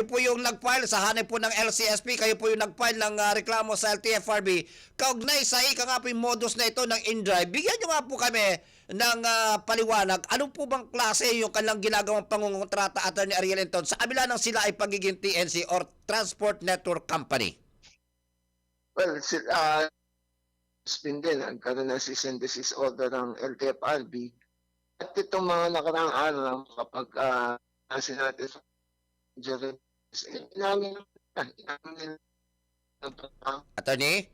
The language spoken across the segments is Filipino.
kayo po yung nag-file sa hanay po ng LCSP, kayo po yung nag-file ng ah, reklamo sa LTFRB. Kaugnay sa ika nga po yung modus na ito ng InDrive, bigyan nyo nga po kami ng ah, paliwanag. Ano po bang klase yung kanilang ginagawang pangungontrata Attorney Ariel Enton sa kabila ng sila ay pagiging TNC or Transport Network Company? Well, uh, spin din, nagkaroon ng cease and order ng LTFRB. At itong mga nakaraang araw, kapag uh, natin sa Attorney,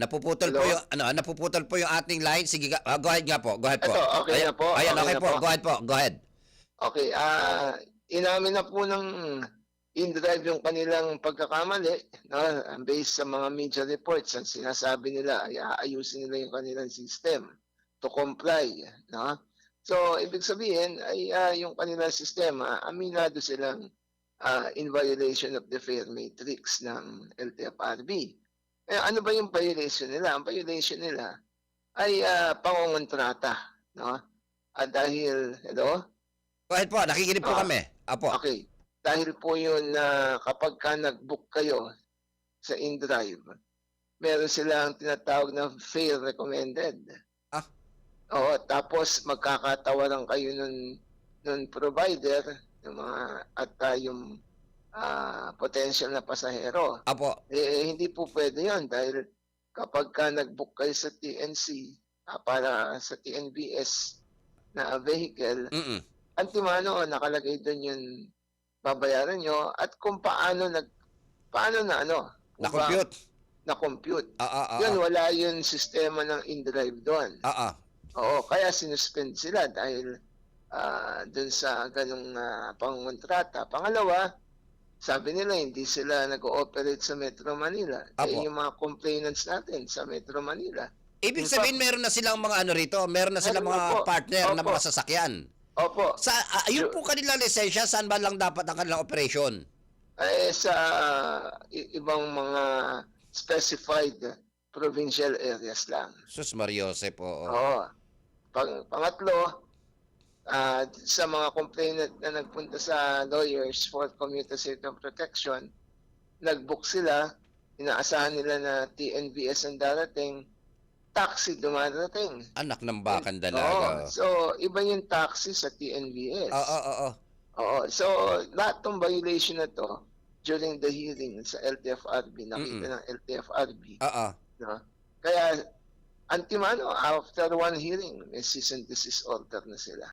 napuputol po Hello? yung ano, napuputol po yung ating line. Sige, ah, go ahead nga po. Go ahead po. Ito, okay Ayan- na po, Ayan, okay okay, po. po. Go ahead po. Go ahead. Okay, ah inamin na po ng InDrive yung kanilang pagkakamali no, based sa mga media reports ang sinasabi nila ay aayusin nila yung kanilang system to comply no so ibig sabihin ay ah, yung kanilang sistema aminado silang ah, in violation of the fair matrix ng LTFRB eh, ano ba yung violation nila ang violation nila ay ah, pangungontrata no Ah, dahil hello Go ahead po. Nakikinig po Ah. kami. Apo. Okay. Dahil po yun na kapag ka nag-book kayo sa InDrive, meron silang tinatawag na fail recommended. Ah. Oo, tapos magkakatawaran kayo nun, nun provider yung mga at ah, yung ah, potential na pasahero. Apo. Eh, hindi po pwede yun dahil kapag ka nag-book kayo sa TNC ah, para sa TNBS na vehicle, Mm-mm. antimano nakalagay doon yung babayaran nyo at kung paano nag paano na ano Na-compute. na-compute. Ah, ah, ah, Yun, ah. wala yung sistema ng InDrive doon. Ah, ah. Oo, kaya sinuspend sila dahil ah doon sa ganong uh, pangontrata. Pangalawa, sabi nila hindi sila nag-ooperate sa Metro Manila. Apo. Eh, yung mga complainants natin sa Metro Manila. Ibig In sabihin meron na silang mga ano rito, meron na silang Meron mga na po. partner na Opo. mga sasakyan. Opo, Sa ah, ayun po kanilang lisensya, saan ba lang dapat ang kanilang operation? eh, sa i- ibang mga specified provincial areas lang. Sus Mariose po. Oo. Pang, pangatlo, ah, sa mga complainant na nagpunta sa lawyers for commuter safety and protection, nag-book sila, inaasahan nila na TNVS ang darating, taxi dumarating. Anak ng bakan Oo. dalaga. So, iba yung taxi sa TNVS. Oo, oo, oo. Oo. So, lahat ng violation na to, during the hearing sa LTFRB, nakita Mm-mm. ng LTFRB, Oo. no? Kaya, antimano, after one hearing, may cease and desist order na sila.